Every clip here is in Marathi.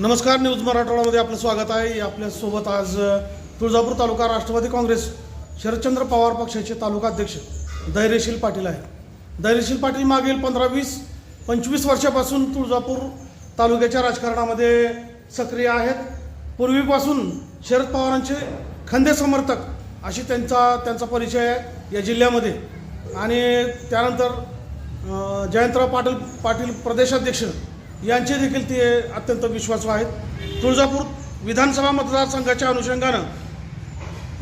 नमस्कार न्यूज मराठवाड्यामध्ये आपलं स्वागत आहे. आपल्यासोबत आज तुळजापूर तालुका राष्ट्रवादी काँग्रेस शरदचंद्र पवार पक्षाचे तालुका अध्यक्ष धैर्यशील पाटील आहे धैर्यशील पाटील मागील पंधरा वीस पंचवीस वर्षापासून तुळजापूर तालुक्याच्या राजकारणामध्ये सक्रिय आहेत. पूर्वीपासून शरद पवारांचे खंदे समर्थक अशी त्यांचा त्यांचा परिचय आहे या जिल्ह्यामध्ये. आणि त्यानंतर जयंतराव पाटील पाटील प्रदेशाध्यक्ष यांचे देखील ते अत्यंत विश्वासू आहेत. तुळजापूर विधानसभा मतदारसंघाच्या अनुषंगानं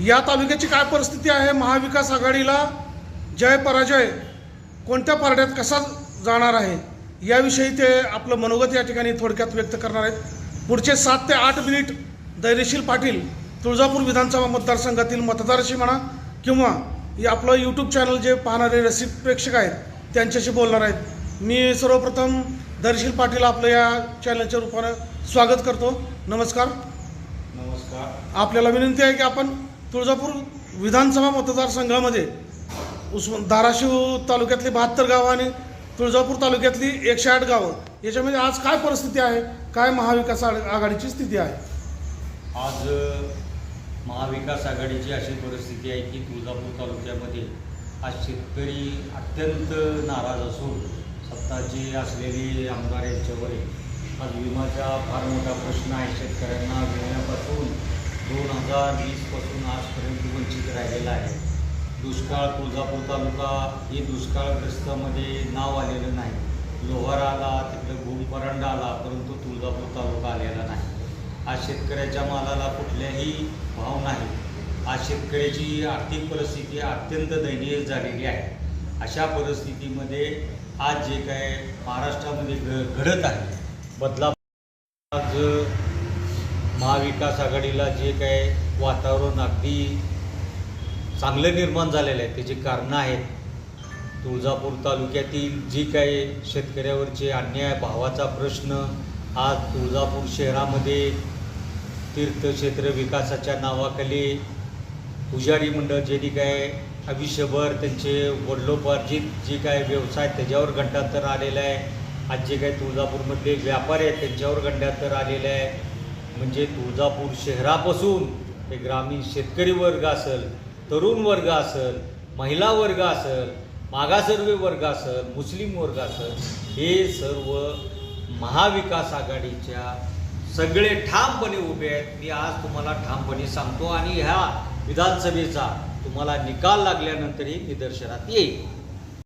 या तालुक्याची काय परिस्थिती आहे? महाविकास आघाडीला जय पराजय कोणत्या पारड्यात कसा जाणार आहे? याविषयी ते आपलं मनोगत या ठिकाणी थोडक्यात व्यक्त करणार आहेत. पुढचे सात ते आठ मिनिट धैर्यशील पाटील तुळजापूर विधानसभा मतदारसंघातील मतदाराशी म्हणा किंवा या आपलं यूट्यूब चॅनल जे पाहणारे रसिक प्रेक्षक आहेत त्यांच्याशी बोलणार आहेत. मी सर्वप्रथम धैर्यशील पाटील आपलं या चॅनलच्या रूपानं स्वागत करतो. नमस्कार. नमस्कार. आपल्याला विनंती आहे की आपण तुळजापूर विधानसभा मतदारसंघामध्ये उस्मान धाराशिव तालुक्यातली बहात्तर गावं आणि तुळजापूर तालुक्यातली एकशे आठ गावं याच्यामध्ये आज काय परिस्थिती आहे? काय महाविकास आघ- आघाडीची स्थिती आहे? आज महाविकास आघाडीची अशी परिस्थिती आहे की तुळजापूर तालुक्यामध्ये आज शेतकरी अत्यंत नाराज असून सत्ताची असलेली आमदार यांच्यावर आज विमाचा फार मोठा प्रश्न आहे. शेतकऱ्यांना विम्यापासून दोन हजार वीसपासून आजपर्यंत वंचित राहिलेला आहे. दुष्काळ तुळजापूर तालुका हे दुष्काळग्रस्तामध्ये नाव आलेलं नाही. लोहार आला तिकडे भूमपरांडा आला परंतु तुळजापूर तालुका आलेला नाही. आज शेतकऱ्याच्या मालाला कुठल्याही भाव नाही. आज शेतकऱ्याची आर्थिक परिस्थिती अत्यंत दयनीय झालेली आहे. अशा परिस्थितीमध्ये आज जे काय महाराष्ट्रामध्ये घ घडत आहे बदला आज महाविकास आघाडीला जे काय वातावरण अगदी चांगलं निर्माण झालेलं आहे त्याची कारणं आहेत. तुळजापूर तालुक्यातील जी काही शेतकऱ्यावरचे अन्याय भावाचा प्रश्न आज तुळजापूर शहरामध्ये तीर्थक्षेत्र विकासाच्या नावाखाली पुजारी मंडळ जे काय आयुष्यभर त्यांचे वडिलोपार्जित जे काय व्यवसाय त्याच्यावर गंडांतर आलेलं आहे. आज जे काही तुळजापूरमधले व्यापारी आहेत त्यांच्यावर गंडांतर आलेलं आहे. म्हणजे तुळजापूर शहरापासून ते ग्रामीण शेतकरी वर्ग असेल तरुण वर्ग असेल महिला वर्ग असेल मागासर्वे वर्ग असेल मुस्लिम वर्ग असेल हे सर्व महाविकास आघाडीच्या सगळे ठामपणे उभे आहेत. मी आज तुम्हाला ठामपणे सांगतो आणि ह्या विधानसभेचा तुम्हाला निकाल लागल्यानंतरही निदर्शनात येईल.